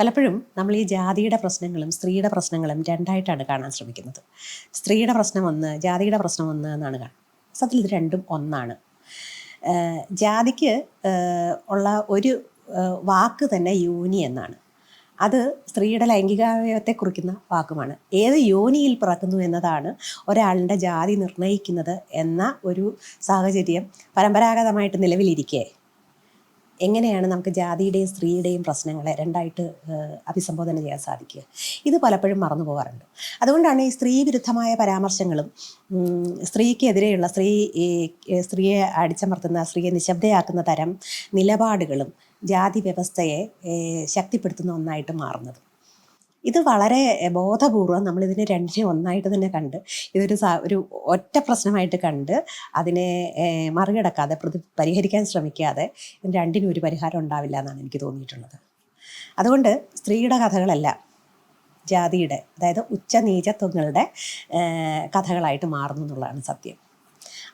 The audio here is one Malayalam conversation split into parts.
പലപ്പോഴും നമ്മൾ ഈ ജാതിയുടെ പ്രശ്നങ്ങളും സ്ത്രീയുടെ പ്രശ്നങ്ങളും രണ്ടായിട്ടാണ് കാണാൻ ശ്രമിക്കുന്നത്. സ്ത്രീയുടെ പ്രശ്നം ഒന്ന് ജാതിയുടെ പ്രശ്നം ഒന്ന് എന്നാണ് കാണുന്നത്. സത്യത്തിൽ ഇത് രണ്ടും ഒന്നാണ്. ജാതിക്ക് ഉള്ള ഒരു വാക്ക് തന്നെ യോനി എന്നാണ്. അത് സ്ത്രീയുടെ ലൈംഗികാവയവത്തെ കുറിക്കുന്ന വാക്കുമാണ്. ഏത് യോനിയിൽ പിറക്കുന്നു എന്നതാണ് ഒരാളുടെ ജാതി നിർണയിക്കുന്നത് എന്ന ഒരു സാഹചര്യം പരമ്പരാഗതമായിട്ട് നിലവിലിരിക്കെ. എങ്ങനെയാണ് നമുക്ക് ജാതിയുടെയും സ്ത്രീയുടെയും പ്രശ്നങ്ങളെ രണ്ടായിട്ട് അഭിസംബോധന ചെയ്യാൻ സാധിക്കുക? ഇത് പലപ്പോഴും മറന്നു പോകാറുണ്ട്. അതുകൊണ്ടാണ് ഈ സ്ത്രീ വിരുദ്ധമായ പരാമർശങ്ങളും സ്ത്രീക്കെതിരെയുള്ള സ്ത്രീ സ്ത്രീയെ അടിച്ചമർത്തുന്ന സ്ത്രീയെ നിശബ്ദയാക്കുന്ന തരം നിലപാടുകളും ജാതി വ്യവസ്ഥയെ ശക്തിപ്പെടുത്തുന്ന ഒന്നായിട്ട് മാറുന്നത്. ഇത് വളരെ ബോധപൂർവം നമ്മളിതിനെ രണ്ടിനെ ഒന്നായിട്ട് തന്നെ കണ്ട് ഇതൊരു ഒരു ഒറ്റ പ്രശ്നമായിട്ട് കണ്ട് അതിനെ മറികടക്കാതെ പ്രതി പരിഹരിക്കാൻ ശ്രമിക്കാതെ രണ്ടിനും ഒരു പരിഹാരം ഉണ്ടാവില്ല എന്നാണ് എനിക്ക് തോന്നിയിട്ടുള്ളത്. അതുകൊണ്ട് സ്ത്രീയുടെ കഥകളല്ല ജാതിയുടെ അതായത് ഉച്ചനീചത്വങ്ങളുടെ നീചത്വങ്ങളുടെ കഥകളായിട്ട് മാറുന്നു എന്നുള്ളതാണ് സത്യം.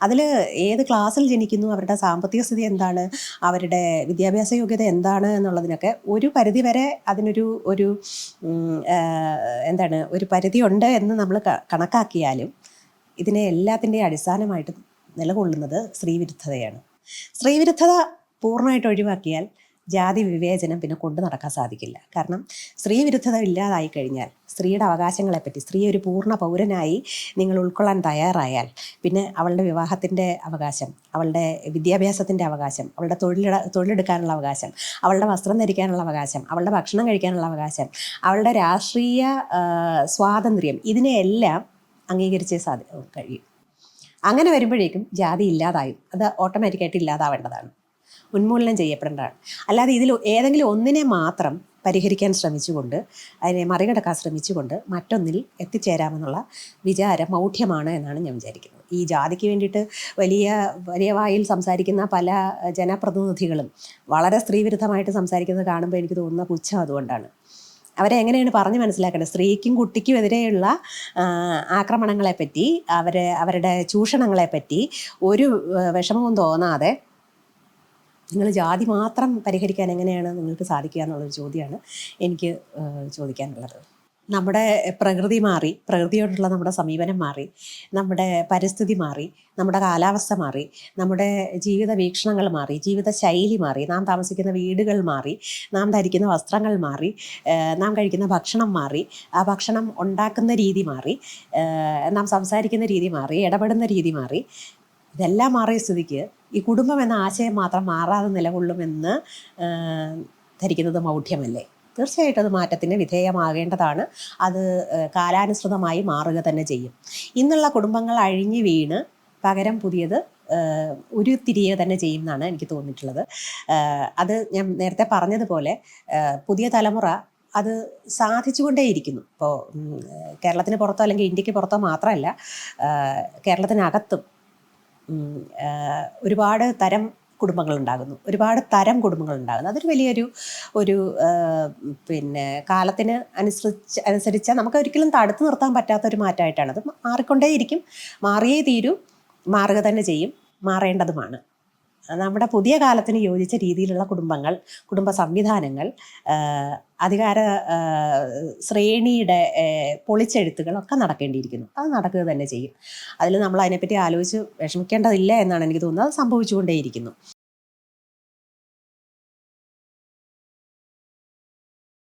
അതിൽ ഏത് ക്ലാസ്സിൽ ജനിക്കുന്നു അവരുടെ സാമ്പത്തിക സ്ഥിതി എന്താണ് അവരുടെ വിദ്യാഭ്യാസ യോഗ്യത എന്താണ് എന്നുള്ളതിനൊക്കെ ഒരു പരിധി വരെ അതിനൊരു ഒരു എന്താണ് ഒരു പരിധിയുണ്ട് എന്ന് നമ്മൾ കണക്കാക്കിയാലും ഇതിനെ എല്ലാത്തിന്റെയും അടിസ്ഥാനമായിട്ട് നിലകൊള്ളുന്നത് സ്ത്രീവിരുദ്ധതയാണ്. സ്ത്രീവിരുദ്ധത പൂർണമായിട്ട് ഒഴിവാക്കിയാൽ ജാതി വിവേചനം പിന്നെ കൊണ്ടു നടക്കാൻ സാധിക്കില്ല. കാരണം സ്ത്രീ വിരുദ്ധത ഇല്ലാതായി കഴിഞ്ഞാൽ സ്ത്രീയുടെ അവകാശങ്ങളെപ്പറ്റി സ്ത്രീ ഒരു പൂർണ പൗരനായി നിങ്ങൾ ഉൾക്കൊള്ളാൻ തയ്യാറായാൽ പിന്നെ അവളുടെ വിവാഹത്തിന്റെ അവകാശം അവളുടെ വിദ്യാഭ്യാസത്തിന്റെ അവകാശം അവളുടെ തൊഴിലിട തൊഴിലെടുക്കാനുള്ള അവകാശം അവളുടെ വസ്ത്രം ധരിക്കാനുള്ള അവകാശം അവളുടെ ഭക്ഷണം കഴിക്കാനുള്ള അവകാശം അവളുടെ രാഷ്ട്രീയ സ്വാതന്ത്ര്യം ഇതിനെയെല്ലാം അംഗീകരിച്ചേ സാധി കഴിയും. അങ്ങനെ വരുമ്പോഴേക്കും ജാതി ഇല്ലാതായും അത് ഓട്ടോമാറ്റിക്കായിട്ട് ഇല്ലാതാവേണ്ടതാണ്. ഉന്മൂലനം ചെയ്യപ്പെടേണ്ടതാണ്. അല്ലാതെ ഇതിൽ ഏതെങ്കിലും ഒന്നിനെ മാത്രം പരിഹരിക്കാൻ ശ്രമിച്ചുകൊണ്ട് അതിനെ മറികടക്കാൻ ശ്രമിച്ചുകൊണ്ട് മറ്റൊന്നിൽ എത്തിച്ചേരാമെന്നുള്ള വിചാരം മൗഢ്യമാണ് എന്നാണ് ഞാൻ വിചാരിക്കുന്നത്. ഈ ജാതിക്ക് വേണ്ടിയിട്ട് വലിയ വലിയ വായിൽ സംസാരിക്കുന്ന പല ജനപ്രതിനിധികളും വളരെ സ്ത്രീവിരുദ്ധമായിട്ട് സംസാരിക്കുന്നത് കാണുമ്പോൾ എനിക്ക് തോന്നുന്ന പുച്ഛം അതുകൊണ്ടാണ്. അവരെ എങ്ങനെയാണ് പറഞ്ഞ് മനസ്സിലാക്കേണ്ടത്? സ്ത്രീക്കും കുട്ടിക്കും എതിരെയുള്ള ആക്രമണങ്ങളെപ്പറ്റി അവരെ അവരുടെ ചൂഷണങ്ങളെപ്പറ്റി ഒരു വിഷമവും തോന്നാതെ നിങ്ങൾ ജാതി മാത്രം പരിഹരിക്കാൻ എങ്ങനെയാണ് നിങ്ങൾക്ക് സാധിക്കുക എന്നുള്ളൊരു ചോദ്യമാണ് എനിക്ക് ചോദിക്കാനുള്ളത്. നമ്മുടെ പ്രകൃതി മാറി പ്രകൃതിയോടുള്ള നമ്മുടെ സമീപനം മാറി നമ്മുടെ പരിസ്ഥിതി മാറി നമ്മുടെ കാലാവസ്ഥ മാറി നമ്മുടെ ജീവിത വീക്ഷണങ്ങൾ മാറി ജീവിത ശൈലി മാറി നാം താമസിക്കുന്ന വീടുകൾ മാറി നാം ധരിക്കുന്ന വസ്ത്രങ്ങൾ മാറി നാം കഴിക്കുന്ന ഭക്ഷണം മാറി ആ ഭക്ഷണം ഉണ്ടാക്കുന്ന രീതി മാറി നാം സംസാരിക്കുന്ന രീതി മാറി ഇടപെടുന്ന രീതി മാറി ഇതെല്ലാം മാറിയ സ്ഥിതിക്ക് ഈ കുടുംബം എന്ന ആശയം മാത്രം മാറാതെ നിലകൊള്ളുമെന്ന് ധരിക്കുന്നത് മൗഢ്യമല്ലേ? തീർച്ചയായിട്ടും അത് മാറ്റത്തിന് വിധേയമാകേണ്ടതാണ്. അത് കാലാനുസൃതമായി മാറുക തന്നെ ചെയ്യും. ഇന്നുള്ള കുടുംബങ്ങൾ അഴിഞ്ഞു വീണ് പകരം പുതിയത് ഉരുത്തിരിയുക തന്നെ ചെയ്യും എന്നാണ് എനിക്ക് തോന്നിയിട്ടുള്ളത്. അത് ഞാൻ നേരത്തെ പറഞ്ഞതുപോലെ പുതിയ തലമുറ അത് സാധിച്ചുകൊണ്ടേയിരിക്കുന്നു. ഇപ്പോൾ കേരളത്തിന് പുറത്തോ അല്ലെങ്കിൽ ഇന്ത്യയ്ക്ക് പുറത്തോ മാത്രമല്ല കേരളത്തിനകത്തും ഒരുപാട് തരം കുടുംബങ്ങളുണ്ടാകുന്നു. ഒരുപാട് തരം കുടുംബങ്ങളുണ്ടാകുന്നു. അതൊരു വലിയൊരു ഒരു പിന്നെ കാലത്തിന് അനുസരിച്ച് അനുസരിച്ച നമുക്ക് ഒരിക്കലും തടുത്തു നിർത്താൻ പറ്റാത്ത ഒരു മാറ്റമായിട്ടാണ്. അത് മാറിക്കൊണ്ടേയിരിക്കും. മാറിയേ തീരൂ. മാറുക തന്നെ ചെയ്യും. മാറേണ്ടതുമാണ്. നമ്മുടെ പുതിയ കാലത്തിന് യോജിച്ച രീതിയിലുള്ള കുടുംബങ്ങൾ കുടുംബ സംവിധാനങ്ങൾ അധികാര ശ്രേണിയുടെ പൊളിച്ചെഴുത്തുകളൊക്കെ നടക്കേണ്ടിയിരിക്കുന്നു. അത് നടക്കുക തന്നെ ചെയ്യും. അതിൽ നമ്മൾ അതിനെപ്പറ്റി ആലോചിച്ച് വിഷമിക്കേണ്ടതില്ല എന്നാണ് എനിക്ക് തോന്നുന്നത്. അത് സംഭവിച്ചുകൊണ്ടേയിരിക്കുന്നു.